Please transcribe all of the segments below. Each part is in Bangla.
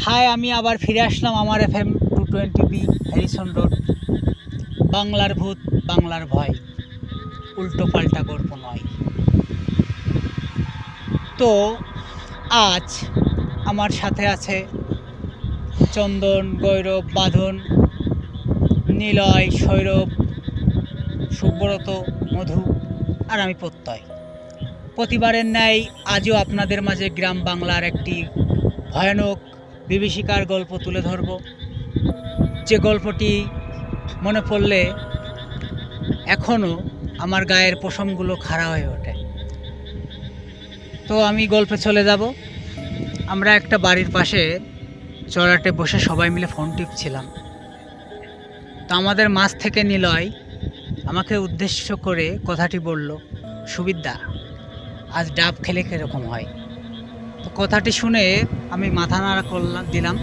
হাই আমি আবার ফিরে আসলাম আমার F M two twenty B Harrison road. বাংলার ভূত, বাংলার ভয়, উল্টো পাল্টা গল্প নয়। তো, আজ আমার সাথে আছে চন্দন, গৈরব, বাঁধন, নিলয়, সৌরভ, সুব্রত, মধু আর আমি প্রত্যয়। প্রতিবারের ন্যায় আজও আপনাদের মাঝে গ্রাম বাংলার একটি ভয়ানক বিভীষিকার গল্প তুলে ধরব। যে গল্পটি মনে পড়লে এখনও আমার গায়ের পশমগুলো খাড়া হয়ে ওঠে। তো আমি গল্পে চলে যাব। আমরা একটা বাড়ির পাশে চড়াটে বসে সবাই মিলে ফোন টিপছিলাম। তো আমাদের মাছ থেকে নিলয় আমাকে উদ্দেশ্য করে কথাটি বলল, সুবিদ্যা, আজ ডাব খেলে কীরকম হয়? কথাটি শুনে আমি মাথা নাড়া করলাম, দিলাম।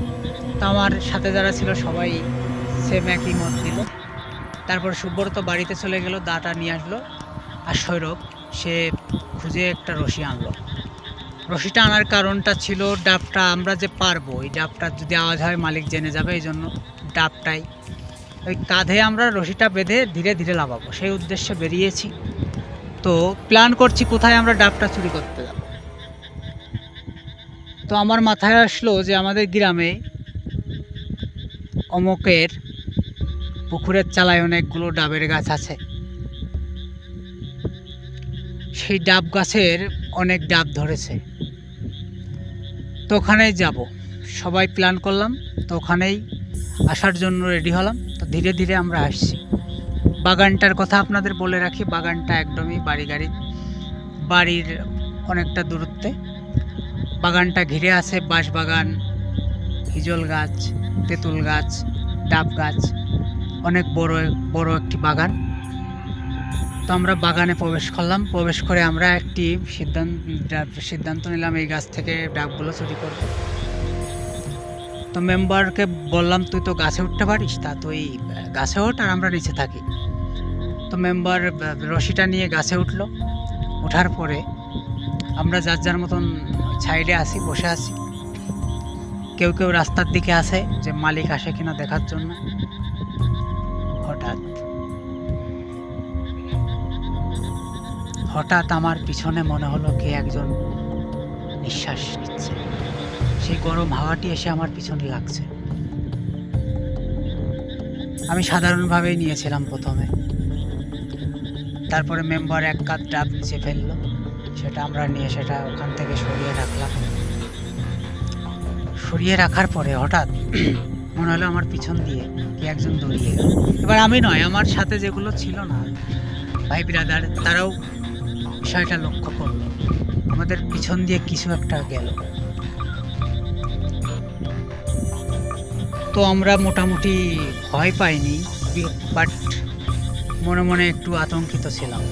তো আমার সাথে যারা ছিল সবাই সেম একই মত দিল। তারপর সুব্রত বাড়িতে চলে গেল, দাটা নিয়ে আসলো আর সৌরভ, সে খুঁজে একটা রশি আনলো। রশিটা আনার কারণটা ছিল ডাবটা আমরা যে পারব ওই ডাবটা যদি আওয়াজ হয় মালিক জেনে যাবে, এই জন্য ডাবটাই। ওই কাঁধে আমরা রশিটা বেঁধে ধীরে ধীরে লাভাবো সেই উদ্দেশ্যে বেরিয়েছি। তো প্ল্যান করছি কোথায় আমরা ডাবটা চুরি করতে যাব। তো আমার মাথায় আসলো যে আমাদের গ্রামে অমকের পুকুরের চালায় অনেকগুলো ডাবের গাছ আছে। সেই ডাব গাছের অনেক ডাব ধরেছে। তো ওখানেই যাব। সবাই প্ল্যান করলাম, তো ওখানেই আসার জন্য রেডি হলাম। তো ধীরে ধীরে আমরা আসছি। বাগানটার কথা আপনাদের বলে রাখি, বাগানটা একদমই বাড়ি গাড়ি বাড়ির অনেকটা দূরত্বে। বাগানটা ঘিরে আছে বাঁশ বাগান হিজল গাছ, তেঁতুল গাছ, ডাব গাছ, অনেক বড় বড় একটি বাগান। তো আমরা বাগানে প্রবেশ করলাম। প্রবেশ করে আমরা একটি সিদ্ধান্ত সিদ্ধান্ত নিলাম, এই গাছ থেকে ডাবগুলো চুরি করব। তো মেম্বারকে বললাম, তুই তো গাছে উঠতে পারিস? তা তুই গাছে ওঠ আর আমরা নিচে থাকি। তো মেম্বার রশিটা নিয়ে গাছে উঠল। ওঠার পরে আমরা যার যার মতন সাইডে আসি বসে আছি। কেউ কেউ রাস্তার দিকে আসে যে মালিক আসে কিনা দেখার জন্য। হঠাৎ। হঠাৎ আমার পিছনে মনে হলো কে একজন নিঃশ্বাস নিচ্ছে। সেই গরম হাওয়াটি এসে আমার পিছনে লাগছে আমি সাধারণভাবেই নিয়েছিলাম প্রথমে। তারপরে মেম্বার এক কাপ ডাব নিচে ফেলল। সেটা আমরা নিয়ে সেটা ওখান থেকে সরিয়ে রাখলাম। সরিয়ে রাখার পরে হঠাৎ মনে হলো আমার পিছন দিয়ে কি একজন দৌড়িয়ে গেল। এবার আমি নয়, আমার সাথে যেগুলো ছিল না, ভাই ব্রাদার তারাও বিষয়টা লক্ষ্য করল। আমাদের পিছন দিয়ে কিছু একটা গেল। তো আমরা মোটামুটি ভয় পাইনি বাট মনে মনে একটু আতঙ্কিত ছিলাম।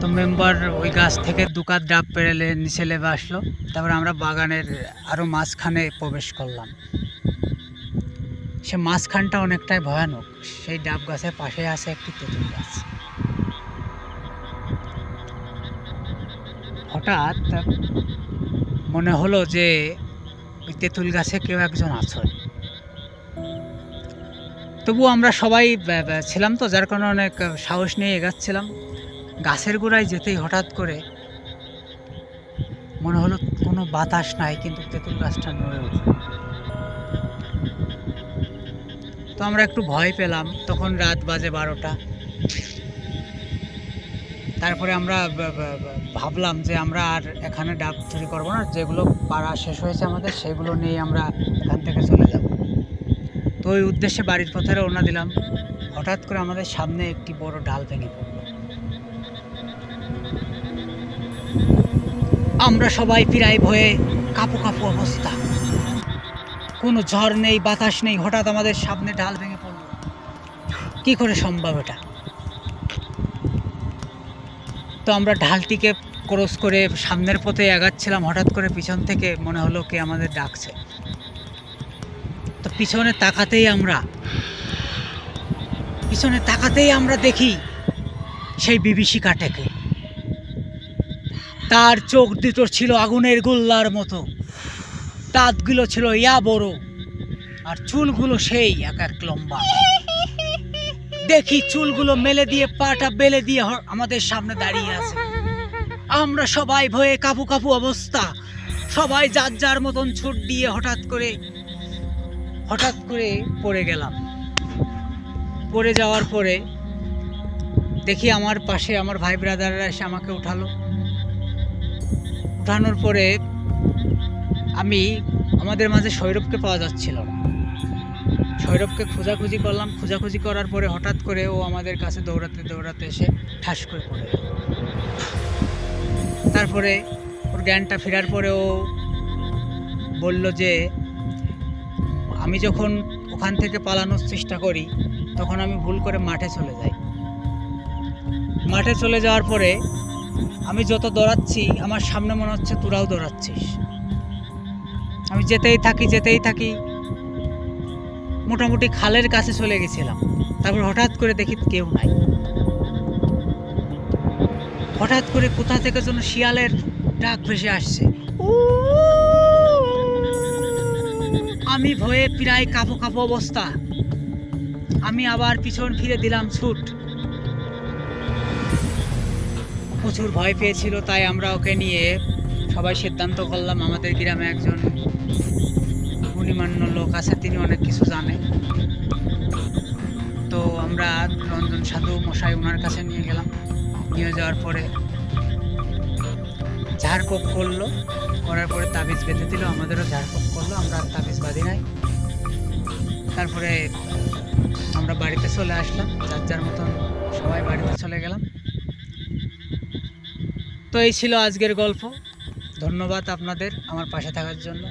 তো মেম্বার ওই গাছ থেকে দুকাত ডাব পেরেলে নিচে লেবে আসলো। তারপর আমরা বাগানের আরও মাঝখানে প্রবেশ করলাম। সে মাঝখানটা অনেকটাই ভয়ানক। সেই ডাব গাছের পাশে আছে একটি তেঁতুল গাছ। হঠাৎ মনে হলো যে ওই তেঁতুল গাছে কেউ একজন আছে। তবু আমরা সবাই ছিলাম তো, যার কারণে অনেক সাহস নিয়ে এগাচ্ছিলাম। গাছের গোড়ায় যেতেই হঠাৎ করে মনে হলো কোনো বাতাস নাই, কিন্তু তেঁতুল গাছটা নড়ে উঠল। তো আমরা একটু ভয় পেলাম। তখন রাত বাজে বারোটা। তারপরে আমরা ভাবলাম যে আমরা আর এখানে ডাব চুরি করব না। যেগুলো পাড়া শেষ হয়েছে আমাদের, সেগুলো নিয়ে আমরা এখান থেকে চলে যাব। তো ওই উদ্দেশ্যে বাড়ির পথে রওনা দিলাম। হঠাৎ করে আমাদের সামনে একটি বড় ডাল ভেঙে পড়ল। আমরা সবাই প্রায় ভয়ে কাপু কাপু অবস্থা। কোনো ঝড় নেই, বাতাস নেই, হঠাৎ আমাদের সামনে ডাল ভেঙে পড়ল। কি করে সম্ভব এটা? তো আমরা ঢালটিকে ক্রস করে সামনের পথে এগাচ্ছিলাম হঠাৎ করে পিছন থেকে মনে হলো কে আমাদের ডাকছে। তো পিছনে তাকাতেই আমরা, পিছনে তাকাতেই আমরা দেখি সেই বিভীষিকাটাকে তার চোখ দুটো ছিল আগুনের গোল্লার মতো। দাঁতগুলো ছিল ইয়া বড়, আর চুলগুলো সেই এক এক লম্বা। দেখি চুলগুলো মেলে দিয়ে, পাটা বেলে দিয়ে আমাদের সামনে দাঁড়িয়ে আছে। আমরা সবাই ভয়ে কাপু কাপু অবস্থা। সবাই যার যার মতন ছুট দিয়ে হঠাৎ করে হঠাৎ করে পড়ে গেলাম। পড়ে যাওয়ার পরে দেখি আমার পাশে আমার ভাই ব্রাদাররা এসে আমাকে উঠালো। উঠানোর পরে আমি আমাদের মাঝে সৌরভকে পাওয়া যাচ্ছিল না। সৌরভকে খোঁজাখুঁজি করলাম। খোঁজাখুঁজি করার পরে হঠাৎ করে ও আমাদের কাছে দৌড়াতে দৌড়াতে এসে ঠাস করে পড়ে। তারপরে ওর জ্ঞানটা ফেরার পরে ও বলল যে, আমি যখন ওখান থেকে পালানোর চেষ্টা করি, তখন আমি ভুল করে মাঠে চলে যাই। মাঠে চলে যাওয়ার পরে আমি যত দৌড়াচ্ছি, আমার সামনে মনে হচ্ছে তোরাও দৌড়াচ্ছিস। আমি যেতেই থাকি যেতেই থাকি। মোটামুটি খালের কাছে চলে গেছিলাম। তারপর হঠাৎ করে দেখি কেউ নাই। হঠাৎ করে কোথা থেকে যেন শিয়ালের ডাক ভেসে আসছে। আমি ভয়ে প্রায় কাঁপো কাঁপো অবস্থা। আমি আবার পিছন ফিরে দিলাম ছুট। প্রচুর ভয় পেয়েছিল, তাই আমরা ওকে নিয়ে সবাই সিদ্ধান্ত করলাম, আমাদের গ্রামে একজন গুণীমান্য লোক আছে, তিনি অনেক কিছু জানে। তো আমরা রঞ্জন সাধু মশাই ওনার কাছে নিয়ে গেলাম। নিয়ে যাওয়ার পরে ঝাড়কোপ করল, করার পরে তাবিজ বেঁধে দিল, আমাদেরও ঝাড়কোপ করল, আমরা তাবিজ বাঁধি নাই। তারপরে আমরা বাড়িতে চলে আসলাম, যার যার তো এই ছিল আজকের গল্প। ধন্যবাদ আপনাদের আমার পাশে থাকার জন্য।